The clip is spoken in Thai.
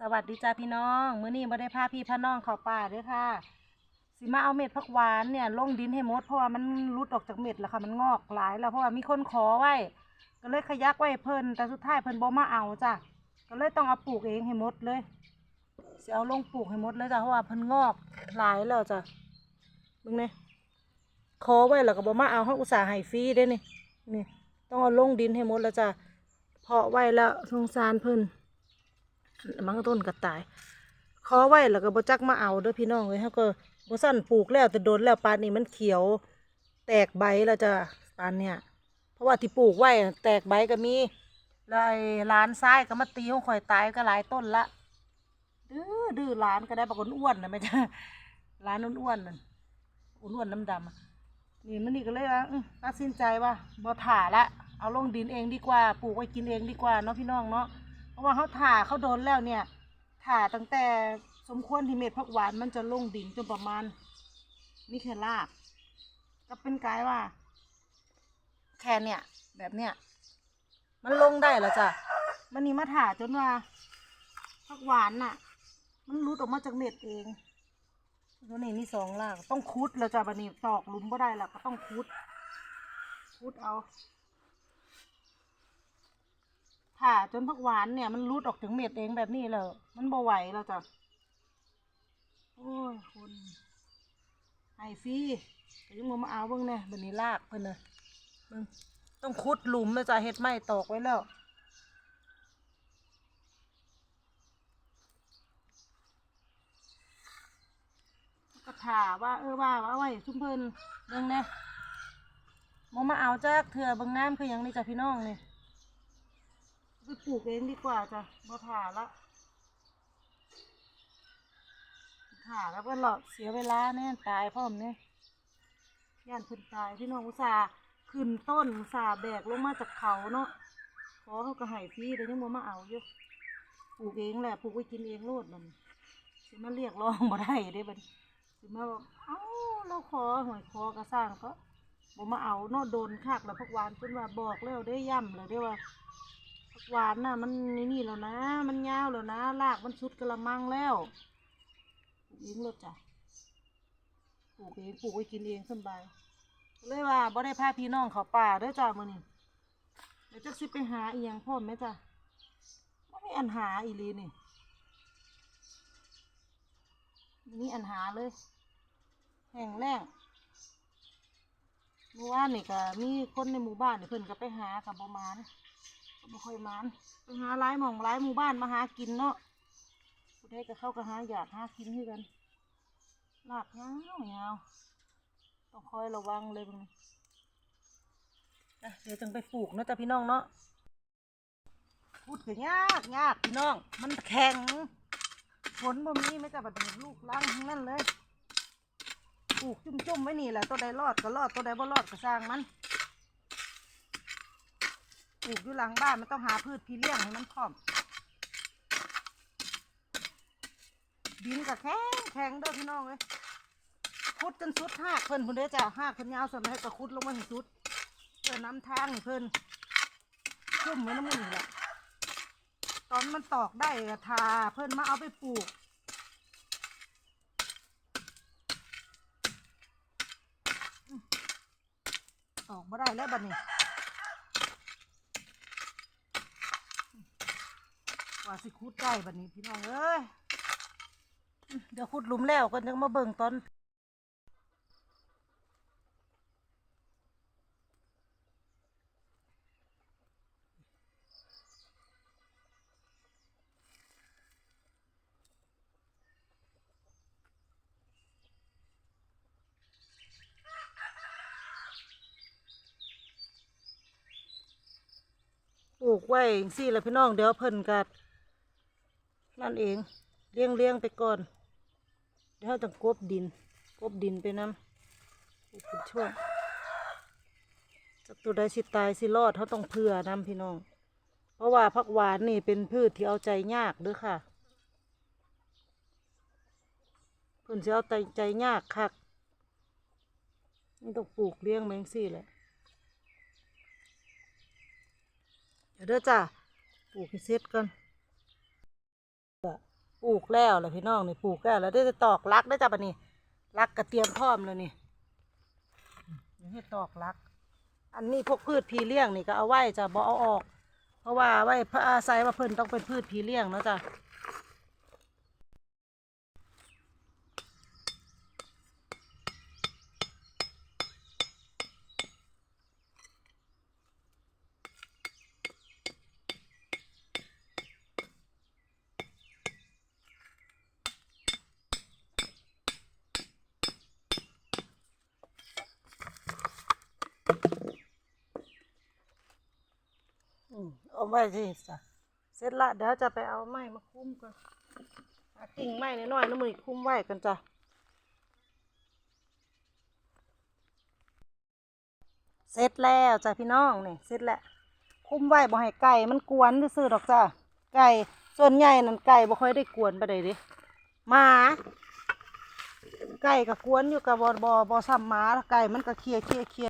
สวัสดีจ้าพี่น้องมื้อนี้บ่ได้พาพี่พาน้องเข้าป่าเด้อค่ะสิมาเอาเม็ดผักหวานเนี่ยลงดินให้หมดเพราะว่ามันรุดออกจากเม็ดแล้วค่ะมันงอกหลายแล้วเพราะว่ามีคนขอไว้ ก็เลยขยักไว้เพิ่นแต่สุดท้ายเพิ่นบ่มาเอาจ้ะก็เลยต้องเอาปลูกเองให้หมดเลยสิเอาลงปลูกให้หมดเลยจ้ะเพราะว่าเพิ่นงอกหลายแล้วจ้ะมึงเนี่ยขอไว้แล้วก็บ่มาเอาเฮาอุตส่าห์ให้ฟรีเด้นี่นี่ต้องเอาลงดินให้หมดแล้วจ้ะเพาะไว้แล้วสงสารเพิ่น มันก็ต้นกระต่ายขอไว้แล้วก็บ่จักมาเอาเด้อพี่น้องเอ้ยเฮาก็บ่สั่นปลูกแล้วแต่โดนแล้วปานนี้มันเขียว แตกใบแล้วจ้ะปานเนี่ย เพราะว่าที่ปลูกไว้แตกใบก็มีแล้วไอ้านซ้ายก็มาตีของข่อยตายก็หลายต้นละดื้อดื้อหลานก็ได้บอกคนอ้วนนะแม่จ้ะหลานอ้วนๆนั่นอ้วนๆดำๆอะนี่มันนี่ก็เลยว่าตัดสินใจว่าบ่ถ่าละเอาลงดินเองดีกว่าปลูกไว้กินเองดีกว่าเนาะพี่น้องเนาะะว่าเขาถ่าเขาโดนแล้วเนี่ยถ่าตั้งแต่สมควรที่เม็ดผักหวานมันจะลงดินจนประมาณนี่แค่รากก็เป็นกายว่า แค่เนี่ย แบบเนี้ยมันลงได้แล้วจ้ะมันนี่มาถ่าจนว่าผักหวานน่ะ มันรุดออกมาจากเม็ดเองตัวนี้มีสองรากต้องคุดแล้วจ้ะบันนี้ตอกลุมก็ได้แล้วก็ต้องคุดคุดเอา ค่ะจนผักหวานเนี่ยมันรุดออกถึงเม็ดเองแบบนี้เลยมันบ่ไหวแล้วจ้ะโอ้ยคุณไอ้ฟรีแต่ยังมาเอาเบิ่งแน่บัดนี้ลากเพิ่นน่ะเบิ่งต้องขุดหลุมนะจ้ะเฮ็ดไม้ตอกไว้แล้วก็ถาว่าเออว่าว่าไว้ซุ่มเพิ่นเบิ่งแน่บ่มาเอาจักเถื่อเบิ่งน้ำคือยังนี่จ้ะพี่น้องนี่ ไปปลูกเองดีกว่าจ้ะมาผ่าละผ่าแล้วก็หลอกเสียเวลาแน่ตายพ่อมเนี่ยย่านเพิ่นตายพี่น้องอุตส่าห์ขึ้นต้นอุตส่าห์แบกลงมาจากเขาเนาะขอเขาก็ให้พี่แต่ยังบ่มาเอาอยู่ปลูกเองแหละปลูกไว้กินเองโลดมันสิมาเรียกร้องบ่ได้เด้บัดนี้สิมาบอกเอ้าเราขอหวยขอกระสร้างก็บ่มาเอาเนาะโดนคักแล้วพักหวานจนว่าบอกแล้วได้ย่ำเลยได้ว่า ผักหวานน่ะ มันนี่นี่แล้วนะ มันยาวแล้วนะรากมันสุดกระมังแล้วปลูกเองรถจ้ะปลูกเองปลูกไว้กินเองสบายเลยว่าบ่ได้พาพี่น้องเขาป่าเด้อจ้ะมื้อนี้เดี๋ยวจักสิไปหาอีหยังพ่อมไหมจ้ะบ่มีอันหาอีหลีนี่นี่อันหาเลย แห้งแล้งเมื่อวานนี่ก็มีคนในหมู่บ้านนี่เพิ่นก็ไปหากับบ่มานะก็ บ่ค่อยมานไปหาหลายหม่องหลายหมู่บ้านมาหากินเนาะผู้ใดก็เข้าก็หาอยากหากินคือกันลากยาวยาวต้องคอยระวังเลยมึงนะเดี๋ยวจึงไปปลูกเนาะจ้ะพี่น้องเนาะพูดก็ยากยากพี่น้อง มันแข็งฝนบ่มีไม่จ้ะบัดนี้ลูกล้างทั้งนั้นเลยปลูกจุ่มๆไว้นี่แหละตัวใดรอดก็รอดตัวใดบ่รอดก็สร้างมัน ปลูกอยู่หลังบ้านมันต้องหาพืชพี่เลี้ยงให้มันพร้อมดินกับแข็งแข็งเด้อพี่น้องเลยขุดจนสุดหากเพิ่นเพิ่นเด้อจ้ะหากเพิ่นยาวส่วนให้ก็ขุดลงมาให้สุดเพื่อน้ำทางเพิ่นชุ่มไว้น้ำมันนี่แหละตอนมันตอกได้ก็ทาเพิ่นมาเอาไปปลูกตอกมาได้แล้วบัดนี้ กว่าสิขุดได้บัดนี้พี่น้องเอ้ยเดี๋ยวขุดหลุมแล้วก็ยังมาเบิ่งตอนปลูกไว้จังซี่แหละพี่น้องเดี๋ยวเพิ่นกัด นั่นเองเลี้ยงเลี้ยงไปก่อน เดี๋ยวเราจะกบดินกบดินไปน้ำเป็นช่วงจากตัวใดสิตายสิรอดเขาต้องเผื่อน้ำพี่น้อง เพราะว่าผักหวานนี่เป็นพืชที่เอาใจยากเด้วยค่ะเพิ่นจะเอาใจใจยากคักนี่ต้องปลูกเลี้ยงแมงซี่แหละเดี๋ยวเด้อจ้ะปลูกให้เสร็จก่อน ปลูกแล้วแหละพี่น้องนี่ปลูกแล้วแล้วได้จะตอกลักได้จ้ะปะนี่ลักกระเตรียมพร้อมแล้วนี่นี่ตอกลัก อันนี้พวกพืชพีเลี้ยงนี่ก็เอาไว้จะบ่เอาออก เพราะว่าไว้พระอาศัยว่าเพิ่นต้องเป็นพืชพีเลี้ยงเนาะจ้ะ อืม เอาไว้สิจ้ะเสร็จละเดี๋ยวจะไปเอาไม้มาคุ้มก่อนกิ่งไม้น้อยๆน้ำมือคุ้มไว้กันจ้ะเสร็จแล้วจ้ะพี่น้องนี่เสร็จแล้วคุ้มไว้บ่ให้ไก่มันกวนซื่อดอกจ้ะไก่ส่วนใหญ่นั่นไก่บ่ค่อยได้กวนไปเลยดิหมาไก่ก็กวนอยู่กับบ่บ่บ่ซ้ำหมาไก่มันก็เคลียเคลียเคลีย